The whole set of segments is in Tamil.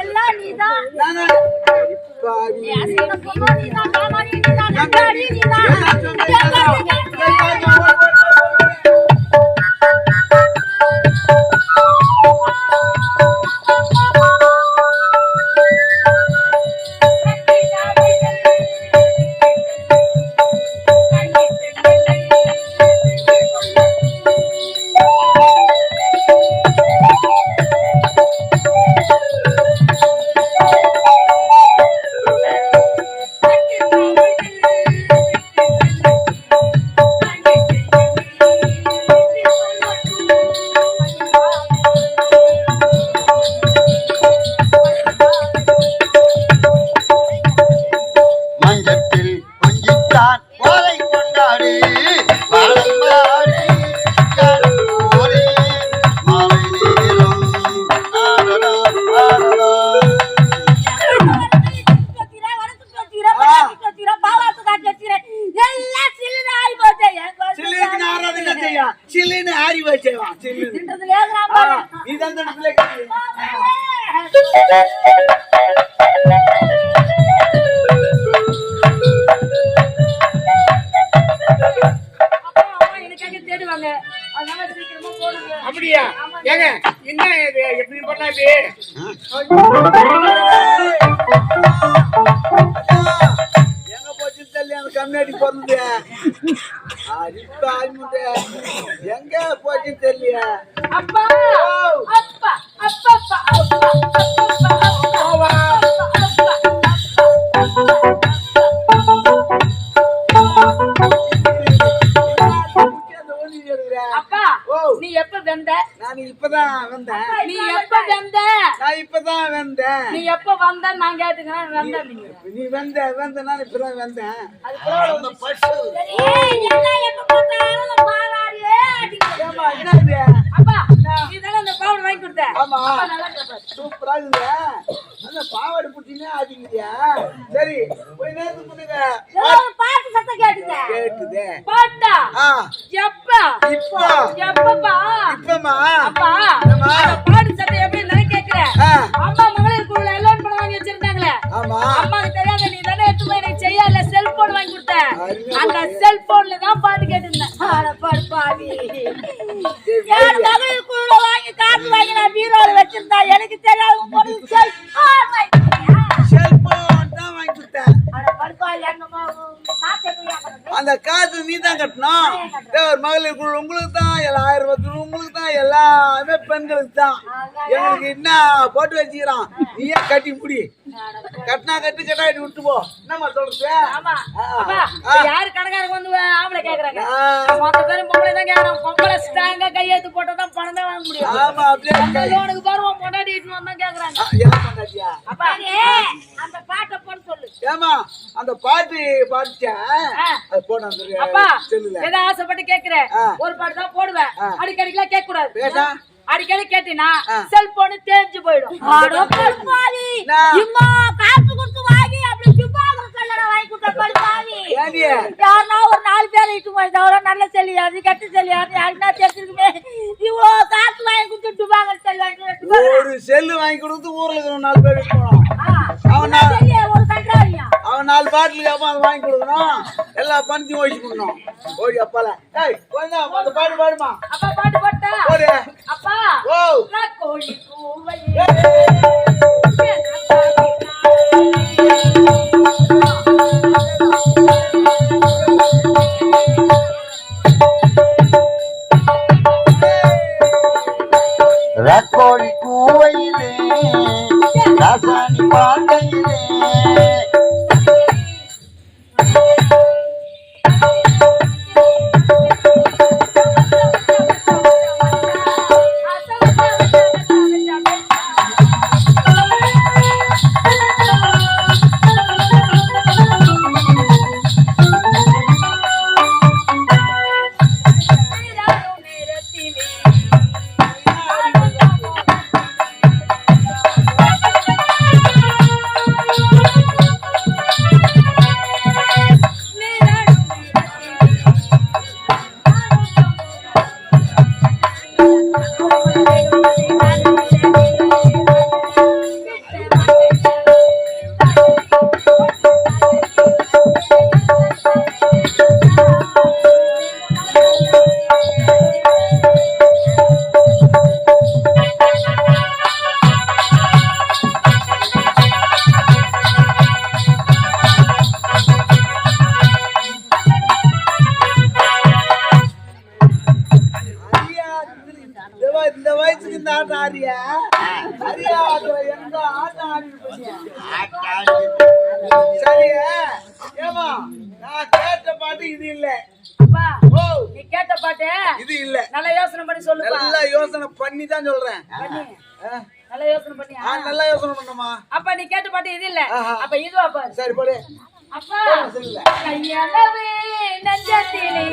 எல்லாம் நீதான். நீதான், நீதான், நீதான். வச்சேவா, சில்லுன்னு. எப்ப வந்த நான் கேட்டுக்கிறேன் வெந்த நீங்க நீ வந்த வந்த நான் இப்பதான் வந்தேன். அப்பா தானே இந்த பவுடர் வாங்கி கொடுத்த ஆமா. சூப்பரா இருக்குங்க. அந்த பாவாடை புட்டினே ஆடிக்கிறியா சரி போய் நேரத்து பண்ணுங்க பாட்டு சத்தம் கேட்டுது கேட்டுதே. பாட்டா? எப்ப? இப்போ? எப்பப்பா? இப்பமா? அப்பா அம்மாக்கு தெரியாத நீ தானே எடுத்து போய் எனக்கு செய்யல செல்போன் வாங்கி கொடுத்த அந்த செல்போன்ல தான் பாட்டு கேட்டிருந்தேன். பாடு பாவி. மகளிர் குழுல வாங்கி காசு வாங்கி நான் பீரோல வச்சிருந்தா எனக்கு தெரியாத. செல்போன் தான் வாங்கி கொடுத்தேன். அந்த காசு நீ தான் கட்டணும். மகளிர் குழு உங்களுக்கு தான் எல்லா ஆயிரம் ரூபாய் உங்களுக்கு தான் எல்லாமே பெண்களுக்கு தான். எங்களுக்கு என்ன போட்டு வச்சுக்கிறான் நீயே கட்டி முடி. கட்டினா கட்டு கட்டாட்டி விட்டு போ என்னம்மா சொல்றது? ஆமா. யாரு கணக்காரங்க வந்து ஆம்பளை கேக்குறாங்க? ஆ, மொத்த பேரும் பொம்பளை தான் கேக்குறாங்க. பொம்பளை ஸ்ட்ராங்கா கையெழுத்து போட்டா தான் பணம் தான் வாங்க முடியும். ஆமா அப்படியே லோனுக்கு பாருவோம் பொண்டாட்டி இட்டுன்னு வந்தா கேக்குறாங்க. என்ன அப்பா அந்த பாட்டை போட சொல்லு. ஏமா அந்த பாட்டு. அது போட அந்த அப்பா ஏதோ ஆசைப்பட்டு கேக்குற? ஆ. ஒரு பாட்டு தான் போடுவேன். ஆ. அடிக்கடிக்கெல்லாம் கேட்க கூடாது? அடிக்கடி கேட்டினா. செல்போன் தேஞ்சு போயிடும். இம்மா காசு கொடுத்து வாங்கி அப்படி சும்மா கல்லடை வாங்கி கொடுத்த யாருன்னா ஒரு நாலு பேர் இட்டு போய் தவிர நல்ல செல்லியாது கெட்ட செல்லியாது யாருன்னா தெரிஞ்சிருக்குமே. இவ்வளோ காசு வாங்கி கொடுத்துட்டு வாங்க செல்வாங்க ஒரு செல்லு வாங்கி கொடுத்து ஊர்ல இருக்கிற நாலு பேர் அவன் அவன் நாலு பாட்டிலுக்கு அப்பா அதை வாங்கி கொடுக்கணும். எல்லா பணத்தையும் ஓடிச்சு கொடுக்கணும். ஓடி அப்பால. ஏய் கொஞ்சம் அந்த பாட்டு பாடுமா? அப்பா பாட்டு போட்டா? ஓடு அப்பா ஓ கோழி கூவை சரியா ஆட்டம் ஆடிட்டு சரியா ஏமா நான் கேட்ட பாட்டு இது இல்ல. நீ கேட்ட பாட்டு இது இல்ல. நல்லா யோசனை பண்ணி சொல்லு நல்லா யோசனை பண்ணி தான் சொல்றேன். நல்லா யோசனை பண்ணி நல்லா யோசனை பண்ணமா? அப்ப நீ கேட்ட பாட்டு இது இல்ல. அப்ப இதுவா சரி போடு. அப்பா கையளவே நஞ்சத்திலே.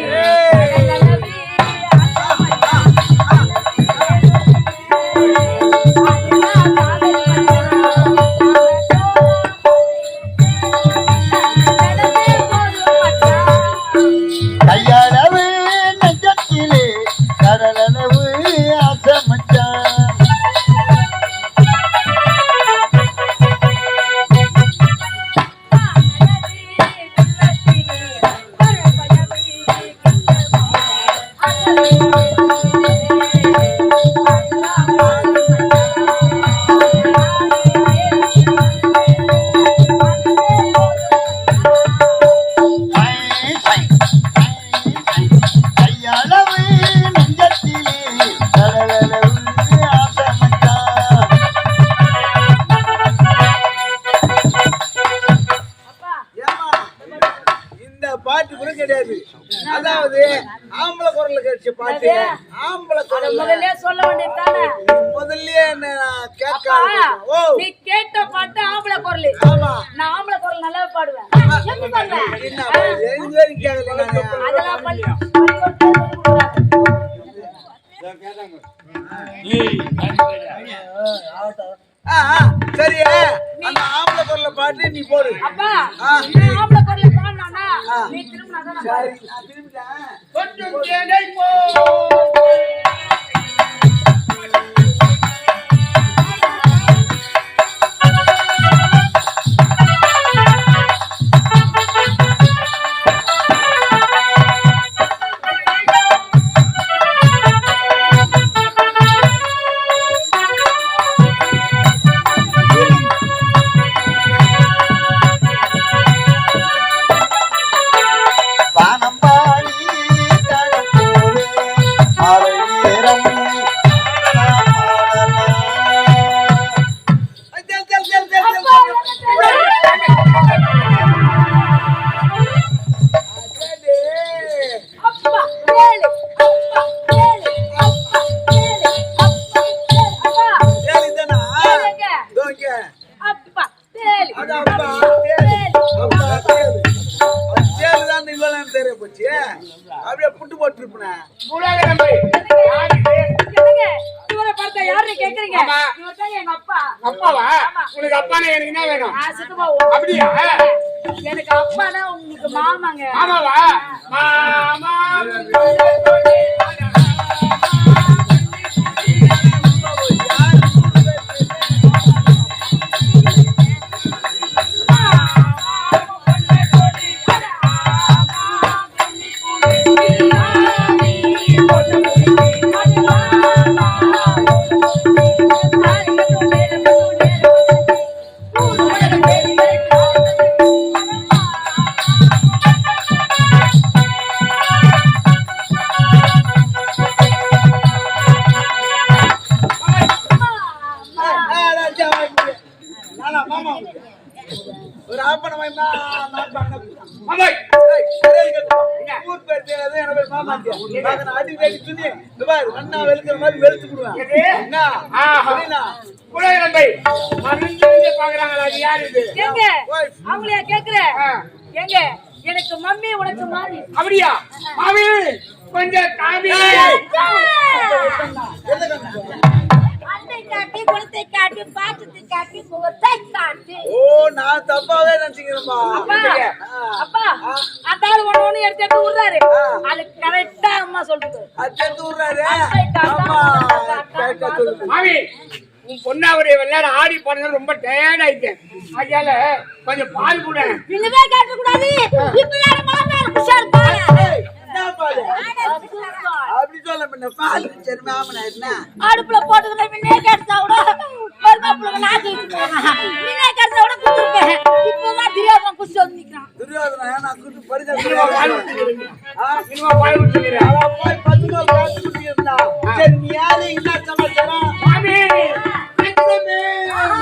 சரி அந்த ஆம்பளை குரல்ல பாட்டு நீ போடு அப்பா ஆம்பளை நீ திரும்பினா கொஞ்சம் அப்படியே புட்டு யார் என்னங்க இவரை பார்த்தா யாருன்னு கேக்குறீங்க. இவர் தான் எங்க அப்பா அப்பாவா உனக்கு அப்பானா எனக்கு என்ன வேணும்? ஓ- அப்படியா? எனக்கு அப்பானா உங்களுக்கு மாமாங்க. ஆமாவா மாமா எங்க எனக்கு மம்மி உனக்கு மாறி அப்படியா? மாமி கொஞ்சம் காமி காட்டி குளத்தை காட்டி பாட்டத்தை காட்டி முகத்தை காட்டி. ஓ நான் தப்பாவே நினைச்சுக்கிறேன்பா அப்பா ஆளு ஒண்ணு ஒண்ணு எடுத்து எடுத்து விடுறாரு அது கரெக்டா அம்மா சொல்றது. விடுறாரு கரெக்டா சொல்லுது மாமி உன் பொண்ணாவுடைய விளையாட ஆடி போனது ரொம்ப டயர்ட் ஆயிட்டேன். அதனால கொஞ்சம் பால் கூட. இன்னுமே கேட்க கூடாது இப்ப யாரும் மாமனார் குஷார் பாரு ஏய், என்ன பாரு அப்படி சொல்ல பின்ன பால் சரி மாமனா என்ன அடுப்புல போட்டுக்கிட்ட முன்னே கேட்டா கூட நாக்கு முன்னே கேட்டா கூட குத்துருப்பேன். இப்பதான் தெரியாம குஷி வந்து நிக்கிறான். துரியோதனா நான் பால் சினிமா பால் அவன் போய் பத்து நாள் சரி நீ யாரு? என்ன சமாச்சாரம்? மாமி! me.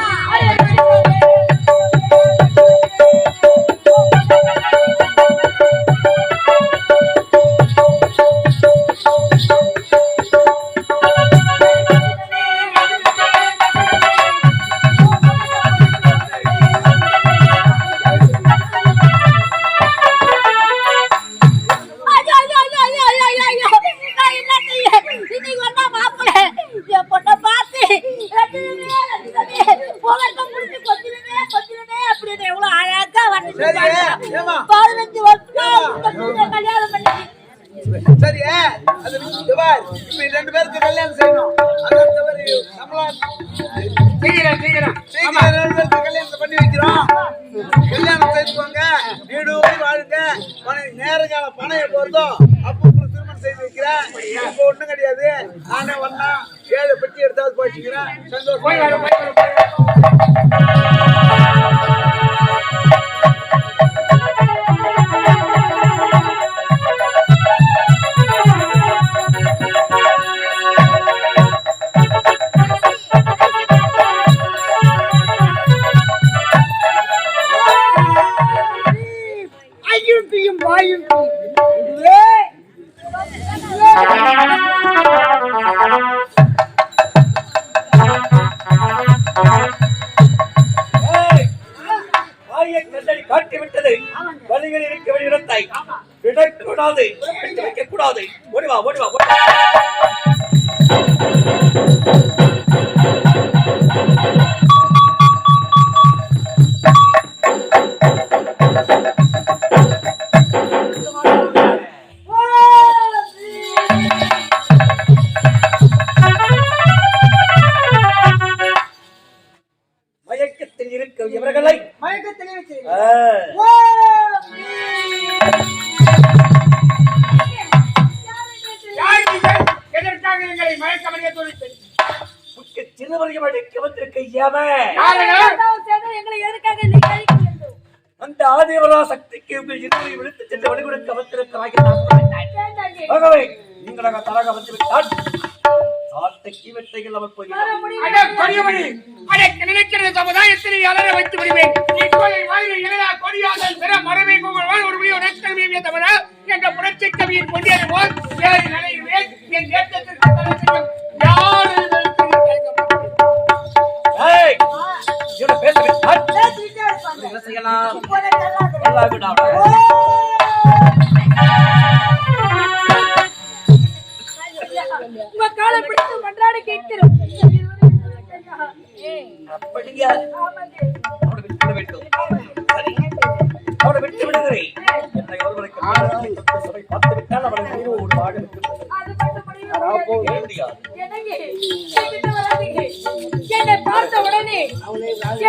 நேரங்கால வருதோ அப்போ உங்களுக்கு திருமணம் செய்து வைக்கிறேன். இப்போ ஒண்ணும் கிடையாது. நானே வந்தா ஏழு பெட்டி எடுத்தாவது போச்சுக்கிறேன் சந்தோஷம் நீ கழிக்க வேண்டும் அந்த ஆதிவரா சக்திக்கு உங்கள் இருவரை விடுத்து சென்று வழிகொடுக்க. வேண்டாங்க ஆகவே நீங்களாக தரக வந்து விட்டால் சாட்டைக்கு வெட்டைகள் அவர் நினைக்கிறது சமுதாயத்தில் வைத்து விடுவேன். மரபை ஒரு முடிவு நெற்கல்வியை தவிர என்ற புரட்சிக் கவியின் கொண்டிருவோர் வேறு நிலையில்வேன்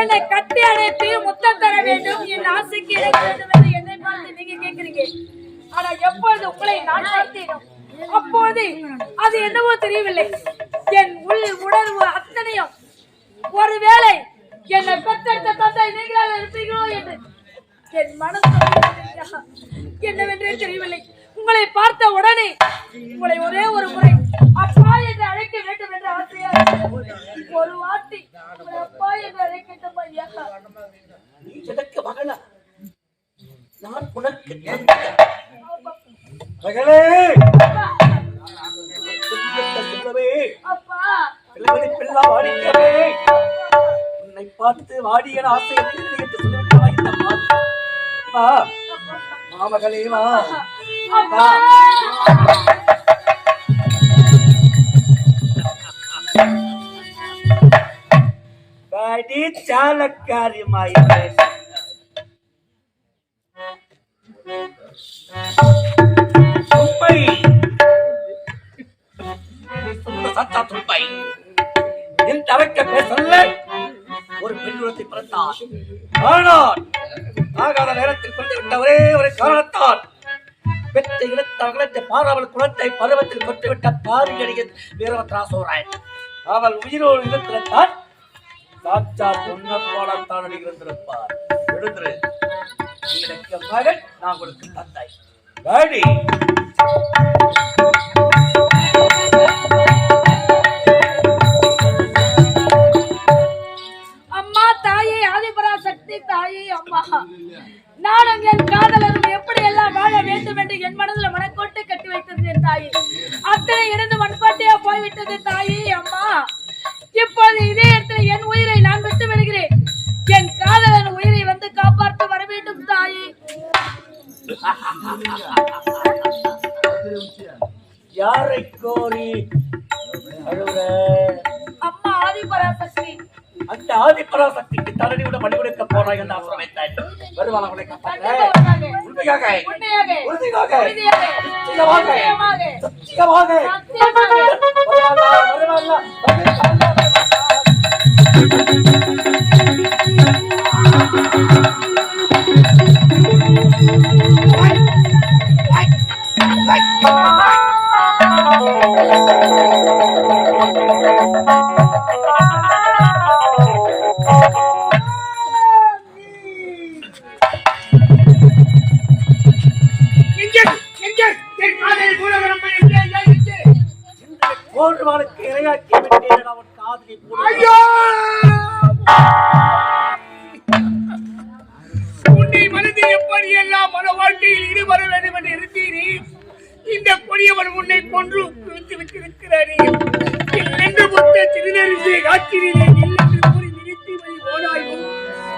என்னை கட்டி அழைத்து முத்தம் தர வேண்டும். என் ஆசைக்கு இணங்க வேண்டும் என்று என்னை பார்த்து நீங்க கேட்கிறீங்க. ஆனா எப்பொழுது உங்களை நான் பார்த்தேனோ அப்போது அது என்னவோ தெரியவில்லை. என் உள் உணர்வு அத்தனையும் ஒருவேளை என்னை பெற்றெடுத்த தந்தை நீங்களாக இருப்பீங்களோ என்று என் மனசு என்னவென்றே தெரியவில்லை. உங்களை பார்த்த உடனே உங்களை ஒரே ஒரு முறை அப்பா என்று அழைக்க வேண்டும் என்ற ஆசையா. ஒரு வாட்டி அப்பா என்று அழைக்கட்டும் ஐயா எனக்கு மகளா நான் உனக்கு. மகளே அப்பா, உன்னை பார்த்து வாடிய ஆசையை தீர்ந்து என்று. வா மாமகளே வா அப்பா சாலக்காரியமாய் தும்பை சத்தா தும்பை என் தவக்க பேசல ஒரு பெண்ணுலத்தை பிறந்தார். ஆனால் ஆகாத நேரத்தில் கொண்டுவிட்ட ஒரே ஒரு காரணத்தால் பெற்ற பார் அவள் குளத்தை பருவத்தில் கொண்டுவிட்ட பாரியடியின் வீரவத்ராசோராய். அவள் உயிரோடு இருந்திருந்தால் சாச்சா பொன்ன போலத்தான் இருந்திருப்பார் எழுந்திரு எனக்கு மகன் நான் உங்களுக்கு தந்தாய் வேடி. தாயே அம்மா நானும் என் காதலரும் எப்படி எல்லாம் வாழ வேண்டும் என்று என் மனதில் மனக்கோட்டை கட்டி வைத்திருந்தேன் தாயே. அத்தனை இருந்து மண்பாட்டையா போய்விட்டது தாயே அம்மா. இப்போது இதே இடத்துல என் உயிரை நான் விட்டு விடுகிறேன். என் காதலன் உயிரை வந்து காப்பாற்ற வர வேண்டும் தாயே. யாரை கோரி? அம்மா ஆதிபரா சக்தி அந்த தரணி விட பலி கொடுக்க போறாய் என்று ஆசிரமித்தாய் வருவாள் அவளை காப்பாற்ற? உண்மையாக. உறுதியாக. நிச்சயமாக. நிச்சயமாக. சத்தியமாக சத்தியமாக வருவாளா. எல்லாம் வாழ்க்கையில் ஈடுபட வேண்டும் என்று இருந்தீரே இந்த கொடியவன் உன்னை கொன்று குவித்து விட்டிருக்கிறாரே என்று புத்த திருநெறிஞ்சை காற்றினே இல்லென்று கூறி நிறுத்தி வை ஓடாயும்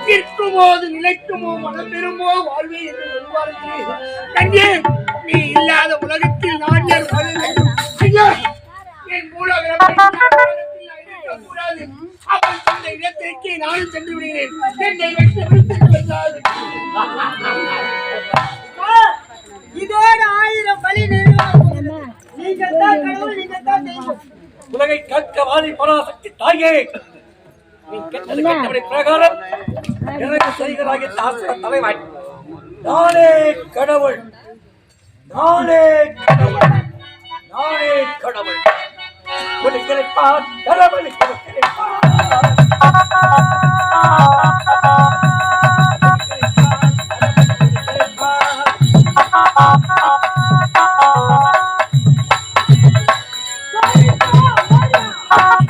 நிற்குமோ நிலைக்குமோ மனம் பெறுமோ வாழ்வே என்று சொல்வார்களே கண்ணே நீ இல்லாத உலகத்தில் நான் யார் வாழ வேண்டும் ஐயா என் மூலகரத்தில் கூடாது அவன் சொன்ன இடத்திற்கே நானும் சென்று விடுகிறேன். என்னை வைத்து விடுத்து உலகை கற்க வாதி பராசக்தி தாயே நீ கெட்டது கெட்டவனை பிரகாரம் எனக்கு செய்கிறாய் இந்த ஆசிர தலைவன் நானே கடவுள் நானே கடவுள் நானே கடவுள் உனக்களை பார் கடவுளுக்கு பார்